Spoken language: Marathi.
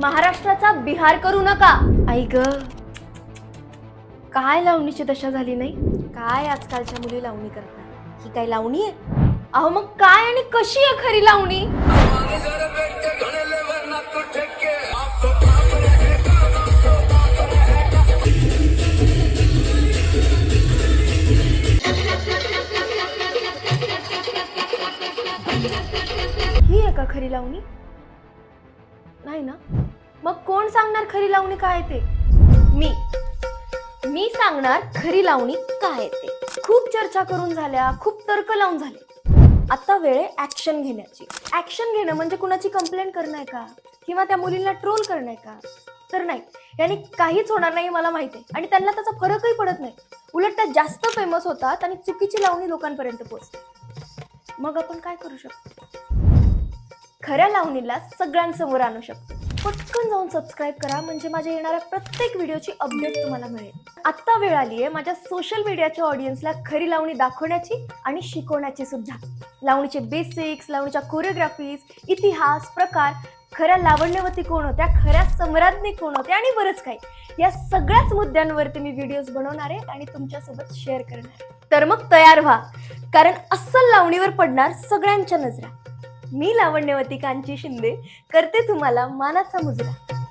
महाराष्ट्राचा बिहार करू नका. आई ग. काय लावणीची दशा झाली नाही? काय आजकालच्या मुली लावणी करतात? ही काय लावणी आहे? अहो मग काय आणि कशी आहे खरी लावणी? ही आहे का खरी लावणी? नाही ना? मग कोण सांगणार खरी लावणी काय आहे ते? मी. मी सांगणार खरी लावणी काय आहे ते? खूप चर्चा करून झाल्या खूप तर्क लावून झाले. आता वेळ आहे ऍक्शन घेण्याची. ऍक्शन घेणं म्हणजे कुणाची कंप्लेंट करणं आहे का? किंवा त्या मुलींना ट्रोल करणं आहे का? तर नाही. याने काहीच होणार नाही मला माहिती आहे. आणि त्यांना त्याचा फरकही पडत नाही. उलट त्या जास्त फेमस होतात आणि चुकीची लावणी लोकांपर्यंत पोहोचते मग आपण काय करू शकतो? खऱ्या लावणीला सगळ्यांसमोर आणू शकतो. पटकन जाऊन सबस्क्राईब करा म्हणजे माझ्या येणाऱ्या प्रत्येक व्हिडिओची अपडेट तुम्हाला मिळेल. आत्ता वेळ आली आहे माझ्या सोशल मीडियाच्या ऑडियन्सला खरी लावणी दाखवण्याची आणि शिकवण्याची सुद्धा. लावणीचे बेसिक्स लावणीच्या कोरिओग्राफीज इतिहास प्रकार खऱ्या लावण्यवती कोण होत्या खऱ्या सम्राज्ञी कोण होत्या आणि बरंच काही. या सगळ्याच मुद्द्यांवरती मी व्हिडिओज बनवणार आहे आणि तुमच्यासोबत शेअर करणार तर मग तयार व्हा कारण अस्सल लावणीवर पडणार सगळ्यांच्या नजरा मी लावण्यवती कांची शिंदे करते तुम्हाला मानाचा मुजरा.